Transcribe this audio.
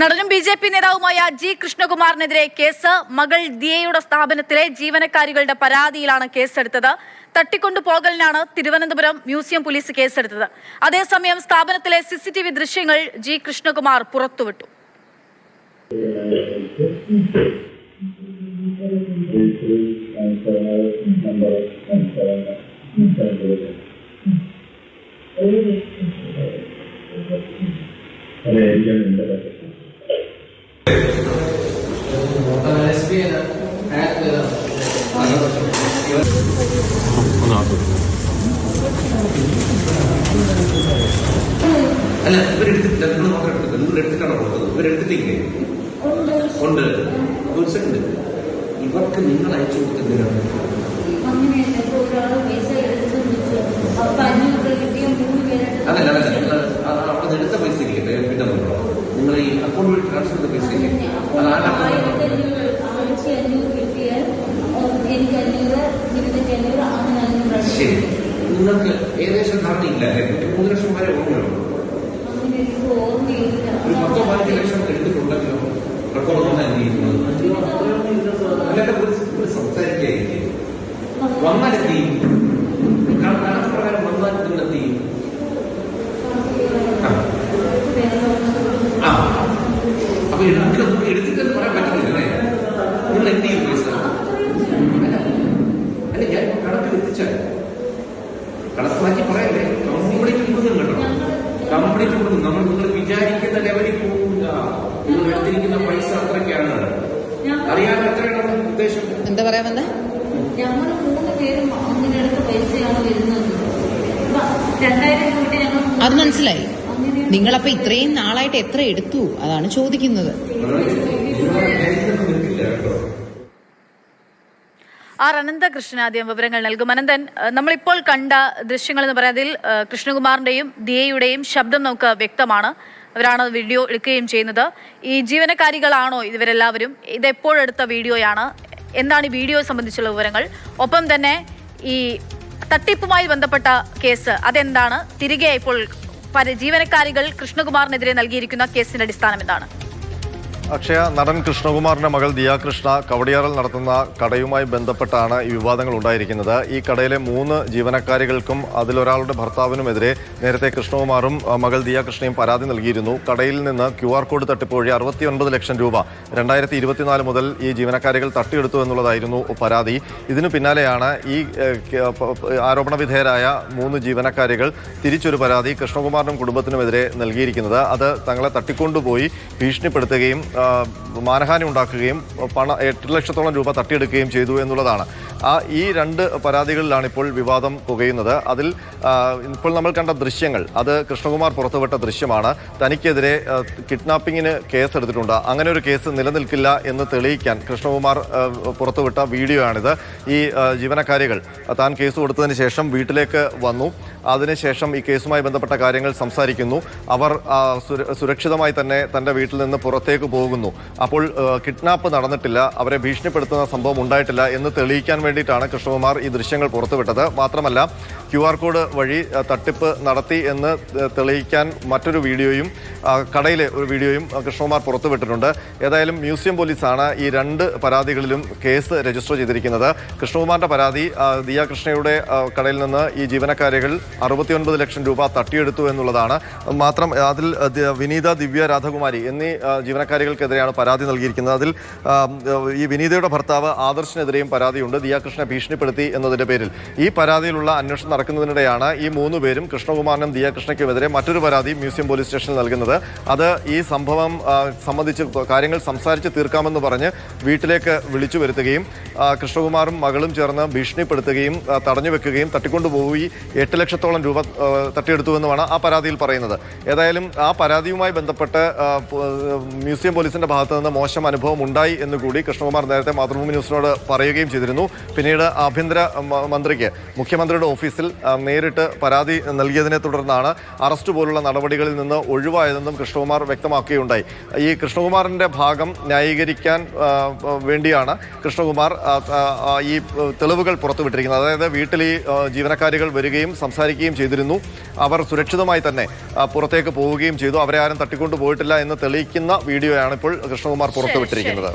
നടനും B J P നേതാവുമായ G കൃഷ്ണകുമാറിനെതിരെ കേസ് മകൾ ദിയയുടെ സ്ഥാപനത്തിലെ ജീവനക്കാരികളുടെ പരാതിയിലാണ് കേസെടുത്തത്. തട്ടിക്കൊണ്ടുപോകലിനാണ് തിരുവനന്തപുരം മ്യൂസിയം പോലീസ് കേസെടുത്തത്. അതേസമയം സ്ഥാപനത്തിലെ സിസിടിവി ദൃശ്യങ്ങൾ ജി കൃഷ്ണകുമാർ പുറത്തുവിട്ടു. അല്ല ഇവരെടുത്തിട്ടില്ല നിങ്ങൾ മാത്രം എടുത്തിട്ടില്ല. നിങ്ങൾ എടുത്തിട്ടാണോ കൊടുത്തത് ഇവരെടുത്തിട്ടില്ലേ ഉണ്ട്. ഒരു സെക്കൻഡ് ഇവർക്ക് നിങ്ങൾ അയച്ചു കൊടുത്തെന്തിനാണ് അങ്ങനെയല്ല ഒരാൾ പൈസ എടുത്ത് ശരി. നിങ്ങൾക്ക് ഏകദേശം ധാരണയില്ല. അല്ലേ മൂന്ന് ലക്ഷം വരെ ഓർമ്മയുള്ളൂ ഒരു പത്തോ പതിനഞ്ച് ലക്ഷം എടുത്തിട്ടുണ്ടെങ്കിലും റെക്കോർഡ് ഒന്നും ഇരിക്കുന്നത് വന്നേ ഞങ്ങൾ മൂന്ന് പേരും അങ്ങനെ എടുത്ത പൈസയാണ് വരുന്നത് ഇപ്പൊ രണ്ടായിരം രൂപ അത് മനസ്സിലായി. നിങ്ങളപ്പോ ഇത്രയും നാളായിട്ട് എത്ര എടുത്തു? അതാണ് ചോദിക്കുന്നത്. ആർ അനന്തകൃഷ്ണൻ ആദ്യം വിവരങ്ങൾ നൽകും. അനന്തൻ നമ്മളിപ്പോൾ കണ്ട ദൃശ്യങ്ങൾ എന്ന് പറയുന്നതിൽ അതിൽ കൃഷ്ണകുമാറിന്റെയും ദിയയുടെയും ശബ്ദം നമുക്ക് വ്യക്തമാണ്. അവരാണ് വീഡിയോ എടുക്കുകയും ചെയ്യുന്നത്. ഈ ജീവനക്കാരികളാണോ ഇവരെല്ലാവരും? ഇത് എപ്പോഴെടുത്ത വീഡിയോയാണ്? എന്താണ് ഈ വീഡിയോ സംബന്ധിച്ചുള്ള വിവരങ്ങൾ? ഒപ്പം തന്നെ ഈ തട്ടിപ്പുമായി ബന്ധപ്പെട്ട കേസ് അതെന്താണ്? തിരികെ ഇപ്പോൾ ജീവനക്കാരികൾ കൃഷ്ണകുമാറിനെതിരെ നൽകിയിരിക്കുന്ന കേസിന്റെ അടിസ്ഥാനം എന്താണ്? അക്ഷയ നടൻ കൃഷ്ണകുമാറിന്റെ മകൾ ദിയാകൃഷ്ണ കവടിയാറിൽ നടത്തുന്ന കടയുമായി ബന്ധപ്പെട്ടാണ് ഈ വിവാദങ്ങൾ ഉണ്ടായിരിക്കുന്നത്. ഈ കടയിലെ മൂന്ന് ജീവനക്കാരികൾക്കും അതിലൊരാളുടെ ഭർത്താവിനുമെതിരെ നേരത്തെ കൃഷ്ണകുമാറും മകൾ ദിയാകൃഷ്ണയും പരാതി നൽകിയിരുന്നു. കടയിൽ നിന്ന് ക്യു ആർ കോഡ് തട്ടിപ്പ് വഴി അറുപത്തിയൊൻപത് ലക്ഷം രൂപ രണ്ടായിരത്തി ഇരുപത്തിനാല് മുതൽ ഈ ജീവനക്കാരികൾ തട്ടിയെടുത്തു എന്നുള്ളതായിരുന്നു പരാതി. ഇതിനു പിന്നാലെയാണ് ഈ ആരോപണ വിധേയരായ മൂന്ന് ജീവനക്കാരികൾ തിരിച്ചൊരു പരാതി കൃഷ്ണകുമാറിനും കുടുംബത്തിനുമെതിരെ നൽകിയിരിക്കുന്നത്. അത് തങ്ങളെ തട്ടിക്കൊണ്ടുപോയി ഭീഷണിപ്പെടുത്തുകയും മാനഹാനി ഉണ്ടാക്കുകയും പണം എട്ട് ലക്ഷത്തോളം രൂപ തട്ടിയെടുക്കുകയും ചെയ്തു എന്നുള്ളതാണ്. ആ ഈ രണ്ട് പരാതികളിലാണ് ഇപ്പോൾ വിവാദം പുകയുന്നത്. അതിൽ ഇപ്പോൾ നമ്മൾ കണ്ട ദൃശ്യങ്ങൾ അത് കൃഷ്ണകുമാർ പുറത്തുവിട്ട ദൃശ്യമാണ്. തനിക്കെതിരെ കിഡ്നാപ്പിങ്ങിന് കേസ് എടുത്തിട്ടുണ്ട് അങ്ങനെ ഒരു കേസ് നിലനിൽക്കില്ല എന്ന് തെളിയിക്കാൻ കൃഷ്ണകുമാർ പുറത്തുവിട്ട വീഡിയോ ആണിത് ഈ ജീവനക്കാരികൾ താൻ കേസ് കൊടുത്തതിന് ശേഷം വീട്ടിലേക്ക് വന്നു. അതിനുശേഷം ഈ കേസുമായി ബന്ധപ്പെട്ട കാര്യങ്ങൾ സംസാരിക്കുന്നു. അവർ സുരക്ഷിതമായി തന്നെ തന്റെ വീട്ടിൽ നിന്ന് പുറത്തേക്ക് പോകുന്നു. അപ്പോൾ കിഡ്നാപ്പ് നടന്നിട്ടില്ല. അവരെ ഭീഷണിപ്പെടുത്തുന്ന സംഭവം ഉണ്ടായിട്ടില്ല എന്ന് തെളിയിക്കാൻ വേണ്ടിയിട്ടാണ് കൃഷ്ണകുമാർ ഈ ദൃശ്യങ്ങൾ പുറത്തുവിട്ടത്. മാത്രമല്ല ക്യു ആർ കോഡ് വഴി തട്ടിപ്പ് നടത്തി എന്ന് തെളിയിക്കാൻ മറ്റൊരു വീഡിയോയും കടയിലെ ഒരു വീഡിയോയും കൃഷ്ണകുമാർ പുറത്തുവിട്ടിട്ടുണ്ട്. ഏതായാലും മ്യൂസിയം പോലീസാണ് ഈ രണ്ട് പരാതികളിലും കേസ് രജിസ്റ്റർ ചെയ്തിരിക്കുന്നത്. കൃഷ്ണകുമാറിന്റെ പരാതി ദിയ കൃഷ്ണയുടെ കടയിൽ നിന്ന് ഈ ജീവനക്കാരികൾ അറുപത്തിയൊൻപത് ലക്ഷം രൂപ തട്ടിയെടുത്തു എന്നുള്ളതാണ്. മാത്രം അതിൽ വിനീത ദിവ്യ രാധകുമാരി എന്നീ ജീവനക്കാരികൾക്കെതിരെയാണ് പരാതി നൽകിയിരിക്കുന്നത്. അതിൽ ഈ വിനീതയുടെ ഭർത്താവ് ആദർശിനെതിരെയും പരാതിയുണ്ട്. ദിയ കൃഷ്ണനെ ഭീഷണിപ്പെടുത്തി എന്നതിന്റെ പേരിൽ. ഈ പരാതിയിലുള്ള അന്വേഷണം നടക്കുന്നതിനിടെയാണ് ഈ മൂന്ന് പേരും കൃഷ്ണകുമാറിനും ദിയ കൃഷ്ണയ്ക്കുമെതിരെ മറ്റൊരു പരാതി മ്യൂസിയം പോലീസ് സ്റ്റേഷനിൽ നൽകുന്നത്. അത് ഈ സംഭവം സംബന്ധിച്ച് കാര്യങ്ങൾ സംസാരിച്ച് തീർക്കാമെന്ന് പറഞ്ഞ് വീട്ടിലേക്ക് വിളിച്ചു വരുത്തുകയും കൃഷ്ണകുമാറും മകളും ചേർന്ന് ഭീഷണിപ്പെടുത്തുകയും തടഞ്ഞു വെക്കുകയും തട്ടിക്കൊണ്ടുപോയി എട്ട് ലക്ഷത്തോളം രൂപ തട്ടിയെടുത്തുവെന്നുമാണ് ആ പരാതിയിൽ പറയുന്നത്. ഏതായാലും ആ പരാതിയുമായി ബന്ധപ്പെട്ട് മ്യൂസിയം പോലീസിന്റെ ഭാഗത്ത് നിന്ന് മോശം അനുഭവം ഉണ്ടായി എന്ന് കൂടി കൃഷ്ണകുമാർ നേരത്തെ മാതൃഭൂമി ന്യൂസിനോട് പറയുകയും ചെയ്തിരുന്നു. പിന്നീട് ആഭ്യന്തര മന്ത്രിക്ക് മുഖ്യമന്ത്രിയുടെ ഓഫീസിൽ നേരിട്ട് പരാതി നൽകിയതിനെ തുടർന്നാണ് അറസ്റ്റ് പോലുള്ള നടപടികളിൽ നിന്ന് ഒഴിവായതെന്നും കൃഷ്ണകുമാർ വ്യക്തമാക്കുകയുണ്ടായി ഈ കൃഷ്ണകുമാറിന്റെ ഭാഗം ന്യായീകരിക്കാൻ വേണ്ടിയാണ് കൃഷ്ണകുമാർ ഈ തെളിവുകൾ പുറത്തുവിട്ടിരിക്കുന്നത്. അതായത് വീട്ടിൽ ഈ ജീവനക്കാരികൾ വരികയും സംസാരിക്കുകയും ചെയ്തിരുന്നു. അവർ സുരക്ഷിതമായി തന്നെ പുറത്തേക്ക് പോവുകയും ചെയ്തു. അവരെ ആരും തട്ടിക്കൊണ്ടു പോയിട്ടില്ല എന്ന് തെളിയിക്കുന്ന വീഡിയോയാണ് ഇപ്പോൾ കൃഷ്ണകുമാർ പുറത്തുവിട്ടിരിക്കുന്നത്.